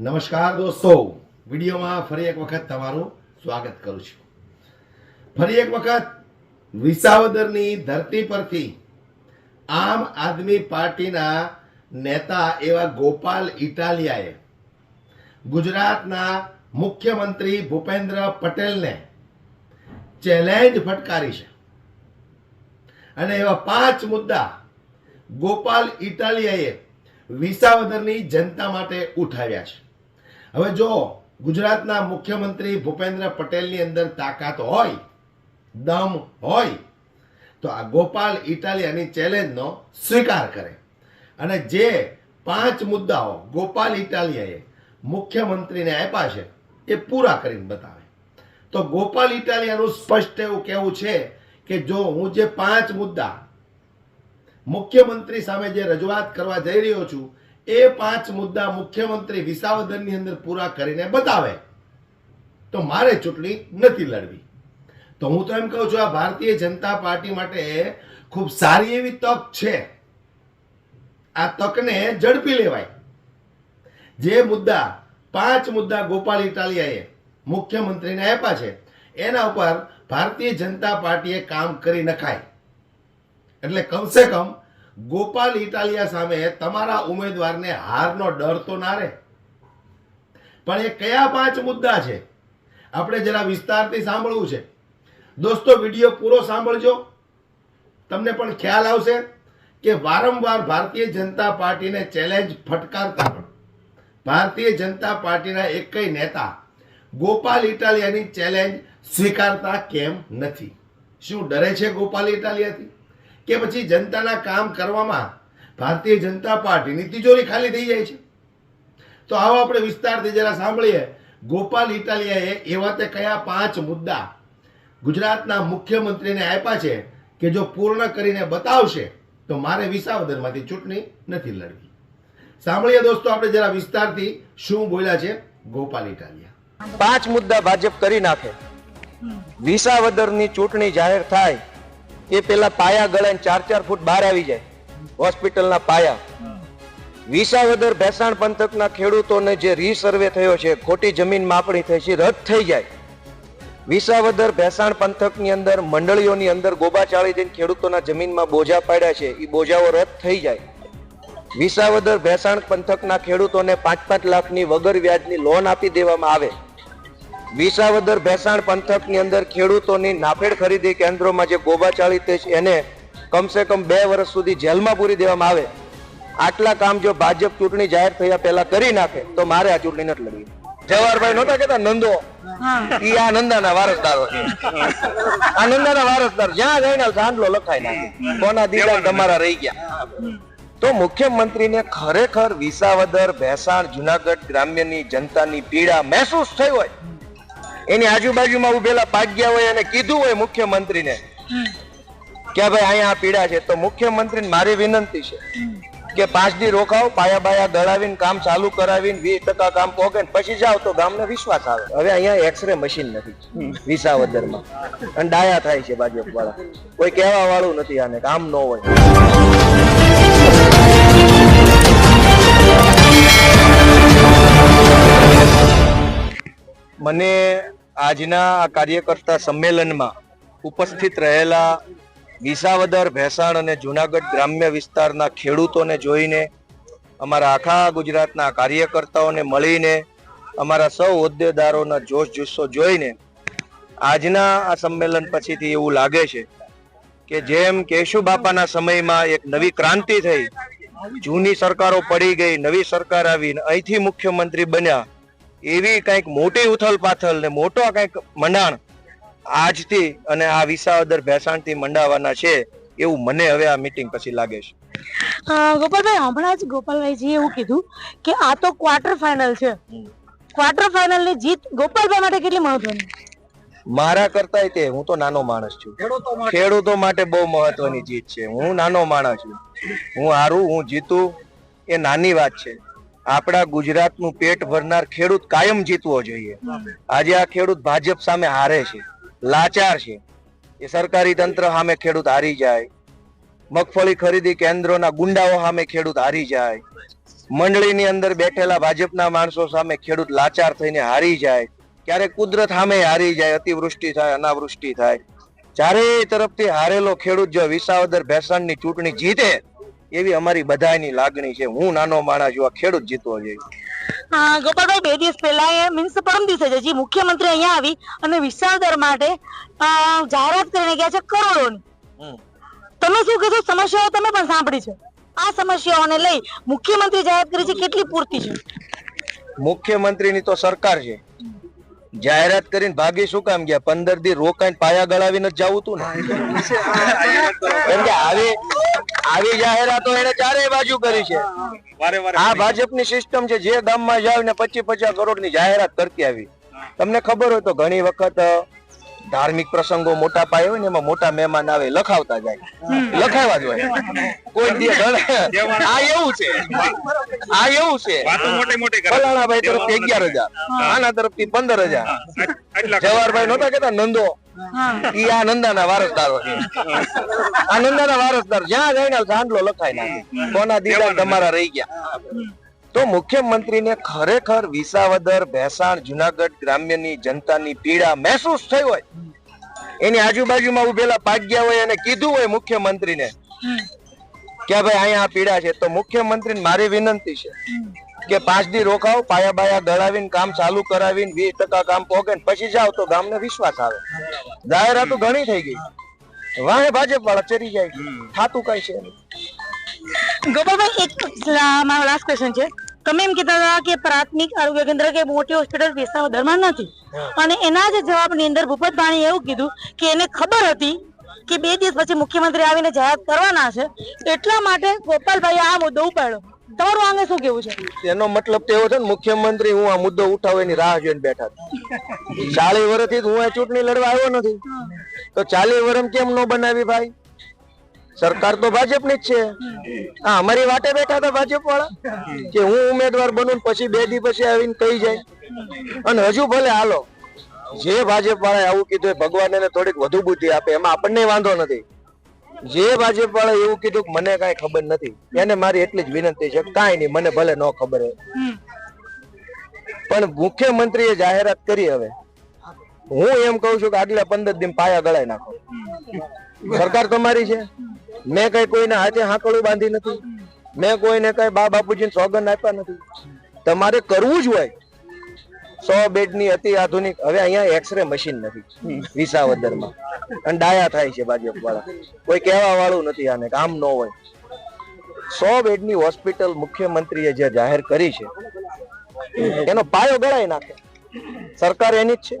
નમસ્કાર દોસ્તો. વિડીયોમાં ફરી એક વખત તમારું સ્વાગત કરું છું. ફરી એક વખત વિસાવદરની ધરતી પરથી આમ આદમી પાર્ટીના નેતા એવા ગોપાલ ઇટાલિયાએ ગુજરાતના મુખ્યમંત્રી ભૂપેન્દ્ર પટેલને ચેલેન્જ ફટકારી છે. અને એવા પાંચ મુદ્દા ગોપાલ ઇટાલિયાએ વિસાવદરની જનતા માટે ઉઠાવ્યા છે. હવે જો ગુજરાતના મુખ્યમંત્રી ભૂપેન્દ્ર પટેલની અંદર તાકાત હોય, દમ હોય, તો આ ગોપાલ ઇટાલિયાની ચેલેન્જનો સ્વીકાર કરે. અને જે પાંચ મુદ્દાઓ ગોપાલ ઇટાલિયાએ મુખ્યમંત્રીને આપ્યા છે, એ પૂરા કરીને બતાવે. તો ગોપાલ ઇટાલિયાનું સ્પષ્ટ એવું કહેવું છે કે જો હું જે પાંચ મુદ્દા મુખ્યમંત્રી સામે જે રજૂઆત કરવા જઈ રહ્યો છું એ પાંચ મુદ્દા મુખ્યમંત્રી વિસાવદરની અંદર પૂરા કરીને બતાવે. તો મારે ચૂંટણી નથી લડવી. તો હું તો એમ કહું છું, આ ભારતીય જનતા પાર્ટી માટે ખૂબ સારી એવી તક છે. આ તકને ઝડપી લેવાય. જે મુદ્દા, પાંચ મુદ્દા ગોપાલ ઇટાલિયાએ મુખ્યમંત્રીને આપ્યા છે, એના ઉપર ભારતીય જનતા પાર્ટીએ કામ કરી નખાય. એટલે કમસે કમ ગોપાલ ઇટાલિયા સામે તમારા ઉમેદવારને હારનો ડર તો ના રહે. પણ એ કયા પાંચ મુદ્દા છે? આપણે જરા વિસ્તારથી સાંભળવું છે. દોસ્તો, વીડિયો પૂરો સાંભળજો. તમને પણ ખ્યાલ આવશે કે વારંવાર ભારતીય જનતા પાર્ટીને ચેલેન્જ ફટકારતા પણ. ભારતીય જનતા પાર્ટીના એકય નેતા ગોપાલ ઇટાલિયાની ચેલેન્જ સ્વીકારતા કેમ નથી? શું ડરે છે ગોપાલ ઇટાલિયાથી? કે પછી જનતાના કામ કરવામાં ભારતીય જનતા પાર્ટીની તિજોરી ખાલી થઈ જાય છે. તો આવો આપણે વિસ્તારથી જરા સાંભળીએ. ગોપાલ ઇટાલિયાએ એવા તે કયા પાંચ મુદ્દા ગુજરાતના મુખ્યમંત્રીને આપ્યા છે કે જો પૂર્ણ કરીને બતાવશે, તો મારે વિસાવદરમાંથી ચૂંટણી નથી લડવી. સાંભળીએ દોસ્તો, આપણે જરા વિસ્તારથી શું બોલ્યા છે ગોપાલ ઇટાલિયા. પાંચ મુદ્દા ભાજપ કરી નાખે. વિસાવદરની ચૂંટણી જાહેર થાય એ પેલા પાયા ગળાને ચાર ચાર ફૂટ બહાર આવી જાય. હોસ્પિટલના પાયા. વિસાવદર ભેસાણ પંથકના ખેડૂતોને જે રીસર્વે થયો છે, ખોટી જમીન માપણી થઈ છે, રદ થઈ જાય. વિસાવદર ભેસાણ પંથકની અંદર, મંડળીઓની અંદર ગોબાચાળી જઈને ખેડૂતોના જમીનમાં બોજા પાડ્યા છે એ બોજાઓ રદ થઈ જાય. વિસાવદર ભેસાણ પંથકના ખેડૂતોને પાંચ પાંચ લાખની વગર વ્યાજની લોન આપી દેવામાં આવે. વિસાવદર ભેસાણ પંથકની અંદર ખેડૂતોની નાફેડ ખરીદી કેન્દ્રોમાં જે ગોબાચાળી તે છે એને કમસે કમ બે વર્ષ સુધી જેલમાં પૂરી દેવામાં આવે. આટલા કામ જો ભાજપ ચૂંટણી જાહેર થયા પહેલા કરી નાખે તો મારે આ ચૂંટણી નથી લડવી. જવાહરભાઈ નહોતા કેતા નંદો? ઈ આ નંદાના વારસદારો છે. આ નંદાના વારસદાર જ્યાં જઈને સાંડલો લખાઈ નાખે. કોના દીકરા તમારા રહી ગયા. તો મુખ્યમંત્રીને ખરેખર વિસાવદર ભેસાણ જુનાગઢ ગ્રામ્યની જનતાની પીડા મહેસૂસ થઈ હોય. એની આજુબાજુમાં ઉભેલા પાગ્યા હોય અને કીધું હોય મુખ્યમંત્રીને કે ભાઈ અહીંયા પીડા છે. તો મુખ્યમંત્રી મારી વિનંતી છે કે પાંચ દી રોકાવ પાયા બાયા દળાવીને કામ ચાલુ કરાવીને વીસ ટકા કામ પોગે પછી જાવ તો ગામને વિશ્વાસ આવે. હવે અહીંયા એક્સરે મશીન નથી. વિસાવદરમાં. અને ડાયા થાય છે ભાજપ વાળા કોઈ કહેવા વાળું નથી આને, કામ ન હોય. મને આજના આ કાર્યકર્તા સંમેલનમાં ઉપસ્થિત રહેલા વિસાવદર, ભેસાણ અને જુનાગઢ ગ્રામ્ય વિસ્તારના ખેડૂતોને જોઈને અમારા આખા ગુજરાતના કાર્યકર્તાઓને મળીને અમારા સૌ હોદ્દેદારોના જોશ જુસ્સો જોઈને આજના આ સંમેલન પછીથી એવું લાગે છે કે જેમ કેશુ બાપાના સમયમાં એક નવી ક્રાંતિ થઈ, જૂની સરકારો પડી ગઈ, નવી સરકાર આવીને અહીંથી મુખ્યમંત્રી બન્યા એવી કંઈક મોટી ઉથલ પાથલ ને મોટો કંઈક મંડાણ આજથી અને આ વિસાવદર ભેસાણથી મંડાવાના છે એવું મને હવે આ મીટિંગ પછી લાગે છે. ગોપાલભાઈ હમણાં જ ગોપાલભાઈજીએ એવું કીધું કે આ તો ક્વાર્ટર ફાઇનલ છે. ક્વાર્ટર ફાઇનલની જીત ગોપાલભાઈ માટે કેટલી મહત્વની? મારા કરતા તે હું તો નાનો માણસ છું. ખેડૂતો માટે બહુ મહત્વની જીત છે. હું નાનો માણસ છું. હું હારું હું જીતું એ નાની વાત છે. આપણા ગુજરાતનું પેટ ભરનાર ખેડૂત કાયમ જીતવો જોઈએ. આજે આ ખેડૂત ભાજપ સામે હારે છે, લાચાર છે. એ સરકારી તંત્ર સામે ખેડૂત હારી જાય. મગફળી ખરીદી કેન્દ્રોના ગુંડાઓ સામે ખેડૂત હારી જાય. મંડળીની અંદર બેઠેલા ભાજપના માણસો સામે ખેડૂત લાચાર થઈને હારી જાય. ક્યારેક કુદરત સામે હારી જાય, અતિવૃષ્ટિ થાય, અનાવૃષ્ટિ થાય. ચારે તરફથી હારેલો ખેડૂત જો વિસાવદર ભેસાણની ચૂંટણી જીતે એવી અમારી બધાની લાગણી છે. હું નાનો માણસ છું આ ખેડૂત જીતવો જોઈએ ગોપાલભાઈ બે દિવસ પહેલા એ મીન્સ પરમ દિવસે જ મુખ્યમંત્રી અહીંયા આવી અને વિશાળદર માટે જાહેરાત કરીને ગયા છે કરોડોની. તમે શું કહેશો? સમસ્યાઓ તમે પણ સાંભળી છે. આ સમસ્યાઓને લઈ મુખ્યમંત્રી જાહેરાત કરી છે કેટલી પૂરતી છે? મુખ્યમંત્રીની તો સરકાર છે. જાહેરાત કરીને ભાગી શું કામ ગયા? પંદર દી રોકાઈને પાયા ગળાવીને જ જવું તું ને. કેમ કે આવી આવી જાહેરાતો એને ચારે બાજુ કરી છે. આ ભાજપની સિસ્ટમ છે જે ગામમાં જાવ ને પચીસ પચાસ કરોડની જાહેરાત કરતી આવી. તમને ખબર હોય તો ઘણી વખત ધાર્મિક પ્રસંગો મોટા પાયે હોય ને એમાં મોટા મહેમાન આવે લખાવતા જાય. લખાવા જ હોય. કોઈ દી આ એવું છે. આ એવું છે. વાતો મોટી મોટી કરે. ફલાણા ભાઈ તરફથી અગિયાર હજાર. આના તરફથી પંદર હજાર. જવાહરભાઈ નતા કેતા નંદો. ઈ આ નંદાના વારસદારો છે આ નંદાના વારસદાર જ્યાં જઈને સાંડલો લખાઈ નાખે. કોના દીદા તમારા રહી ગયા. તો મુખ્યમંત્રીને ખરેખર વિસાવદર ભેસાણ જુનાગઢ ગ્રામ્યની જનતાની પીડા મહેસૂસ થઈ હોય એની આજુબાજુમાં ઉભેલા પાગ્યા હોય અને કીધું હોય મુખ્યમંત્રીને કે ભાઈ અહીંયા પીડા છે. તો મુખ્યમંત્રીને મારી વિનંતી છે કે પાંચ દી રોકાવ પાયા બાયા ગળાવીને કામ ચાલુ કરાવીને વીસ ટકા કામ પોકે પછી જાવ તો ગામને વિશ્વાસ આવે. જાહેરાતો ઘણી થઈ ગઈ. વાહે ભાજપ વાળા ચરી જાય. થાતું કઈ છે ગોપાલભાઈ એક મારો લાસ્ટ ક્વેશ્ચન છે. તમે એમ કહેતા હતા કે પ્રાથમિક આરોગ્ય કેન્દ્ર કે મોટી હોસ્પિટલ વિસાવદરમાં નથી. અને એના જ જવાબની અંદર ભૂપત ભાણીએ એવું કીધું કે એને ખબર હતી કે બે દિવસ પછી મુખ્યમંત્રી આવીને જાહેરાત કરવાના છે. એટલા માટે ગોપાલભાઈ આ મુદ્દો ઉપાડ્યો. તમારું આંગે શું કેવું છે? એનો મતલબ તો એવો છે ને મુખ્યમંત્રી હું આ મુદ્દો ઉઠાવું એની રાહ જોઈને બેઠા ચાલી ચાલીસ વર્ષથી હું આ ચૂંટણી લડવા આવ્યો નથી. તો ચાલીસ વર્ષ કેમ ન બનાવી ભાઈ? સરકાર તો ભાજપની જ છે. હા અમારી વાટે બેઠા હતા ભાજપ વાળા કે હું ઉમેદવાર બનું પછી બે દી પછી આવીને કહી જાય. અને હજુ ભલે હાલો જે ભાજપ વાળા આવું કીધું ભગવાન એને થોડીક વધુ બુદ્ધિ આપે એમાં આપણને વાંધો નથી. જે ભાજપ વાળા એવું કીધું કે મને કઈ ખબર નથી એને મારી એટલી જ વિનંતી છે કાંઈ નહીં મને ભલે ન ખબર હોય. પણ મુખ્યમંત્રીએ જાહેરાત કરી હવે. હું એમ કઉ છું કે આગલા પંદર દિન પાયા ગળાઈ નાખો. સરકાર તમારી છે. મેં કઈ કોઈને હાથે હાંકડું બાંધી નથી. મેં કોઈને કઈ બા બાપુજીને સોગંદ આપ્યા નથી. તમારે કરવું જ હોય. સો બેડની અતિ આધુનિક, હવે અહીંયા એક્સરે મશીન નથી. વિસાવદરમાં. અને ડાયા થાય છે ભાજપ વાળા કોઈ કહેવા વાળું નથી આને કામ ન હોય. સો બેડની હોસ્પિટલ મુખ્યમંત્રીએ જે જાહેર કરી છે, એનો પાયો ગળાઈ નાખે. સરકાર એની જ છે.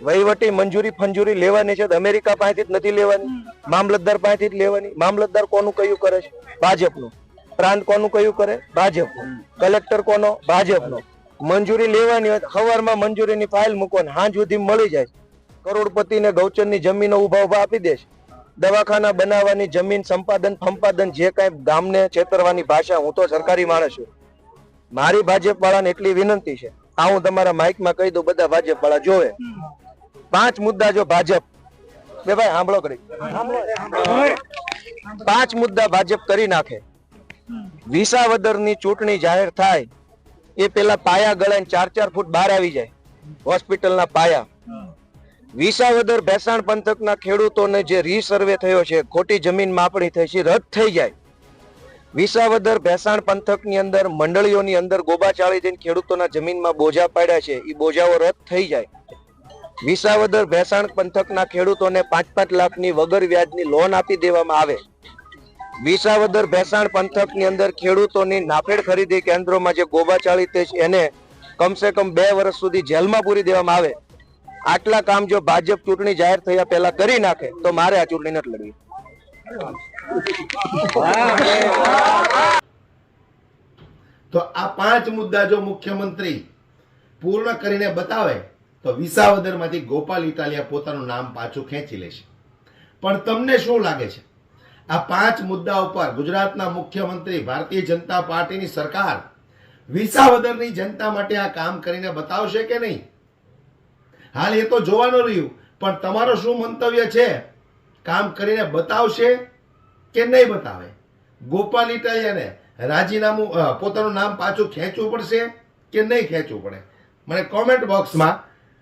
વહીવટી મંજૂરી ફંજૂરી લેવાની છે. અમેરિકા પાસેથી જ નથી લેવાની. મામલતદાર પાસેથી જ લેવાની. મામલતદાર કોનું કયું કરે છે? ભાજપનું. પ્રાંત કોનું કયું કરે? ભાજપનું. કલેક્ટર કોનો? ભાજપનો. મંજૂરી લેવાની હોય સવારમાં મંજૂરીની ફાઇલ મૂકો ને હાંજ સુધી મળી જાય કરોડપતિને ગૌચરની જમીનો ઊભા ઊભા આપી દે છે. દવાખાના બનાવવાની જમીન સંપાદન ફંપાદન જે કાંઈ ગામને છેતરવાની ભાષા હું તો સરકારી માણસ છું. મારી ભાજપ વાળાને એટલી વિનંતી છે. આ હું તમારા માઇકમાં કહી દઉં બધા ભાજપ વાળા જોવે પાંચ મુદ્દા જો ભાજપ બે ભાઈ, સાંભળો કરી. પાંચ મુદ્દા ભાજપ કરી નાખે. વિસાવદરની ચૂંટણી જાહેર થાય, એ પેલા પાયા ગળાઈને ચાર ચાર ફૂટ બહાર આવી જાય, હોસ્પિટલના પાયા. વિસાવદર ભેસાણ પંથકના ખેડૂતોને જે રીસર્વે થયો છે, ખોટી જમીન માપણી થઈ છે, રદ થઈ જાય. વિસાવદર ભેસાણ પંથકની અંદર, મંડળીઓની અંદર ગોબા ચાળી જઈને ખેડૂતોના જમીનમાં બોજા પાડ્યા છે એ બોજાઓ રદ થઈ જાય. વિસાવદર ભેસાણ પંથકના ખેડૂતોને પાંચ પાંચ લાખની વગર વ્યાજની લોન આપી દેવામાં આવે. વિસાવદર ભેસાણ પંથકની અંદર ખેડૂતોની નાફેડ ખરીદી કેન્દ્રોમાં જે ગોબાચાળી તે એને કમસે કમ બે વર્ષ સુધી જેલમાં પૂરી દેવામાં આવે. આટલા કામ જો ભાજપ ચૂંટણી જાહેર થયા પહેલા કરી નાખે, તો મારે આ ચૂંટણી નથી લડવી. તો આ પાંચ મુદ્દા જો મુખ્યમંત્રી પૂર્ણ કરીને બતાવે તો વિસાવદરમાંથી ગોપાલ ઇટાલિયા પોતાનું નામ પાછું ખેંચી લેશે. પણ તમને શું લાગે છે? આ પાંચ મુદ્દા ઉપર ગુજરાતના મુખ્યમંત્રી, ભારતીય જનતા પાર્ટીની સરકાર વિસાવદરની જનતા માટે આ કામ કરીને બતાવશે કે નહીં? હાલ એ તો જોવાનું રહ્યું, પણ તમારો શું મંતવ્ય છે? કામ કરીને બતાવશે કે નહીં બતાવે? ગોપાલ ઇટાલિયાને રાજીનામું પોતાનું નામ પાછું ખેંચવું પડશે કે નહીં ખેંચવું પડે? મને કોમેન્ટ બોક્સમાં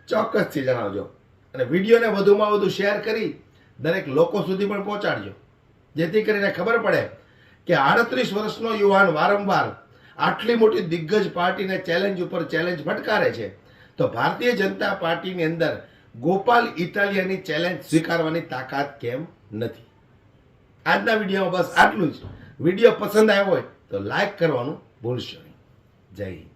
ચોક્કસથી જણાવજો. અને વિડીયોને વધુમાં વધુ શેર કરી દરેક લોકો સુધી પણ પહોંચાડજો. જેથી કરીને ખબર પડે કે આડત્રીસ વર્ષનો યુવાન વારંવાર આટલી મોટી દિગ્ગજ પાર્ટીને ચેલેન્જ ઉપર ચેલેન્જ ફટકારે છે. તો ભારતીય જનતા પાર્ટીની અંદર ગોપાલ ઇટાલિયાની ચેલેન્જ સ્વીકારવાની તાકાત કેમ નથી? આજના વિડીયોમાં બસ આટલું જ. વીડિયો પસંદ આવ્યો હોય તો લાઈક કરવાનું ભૂલશો નહીં. જય હિન્દ.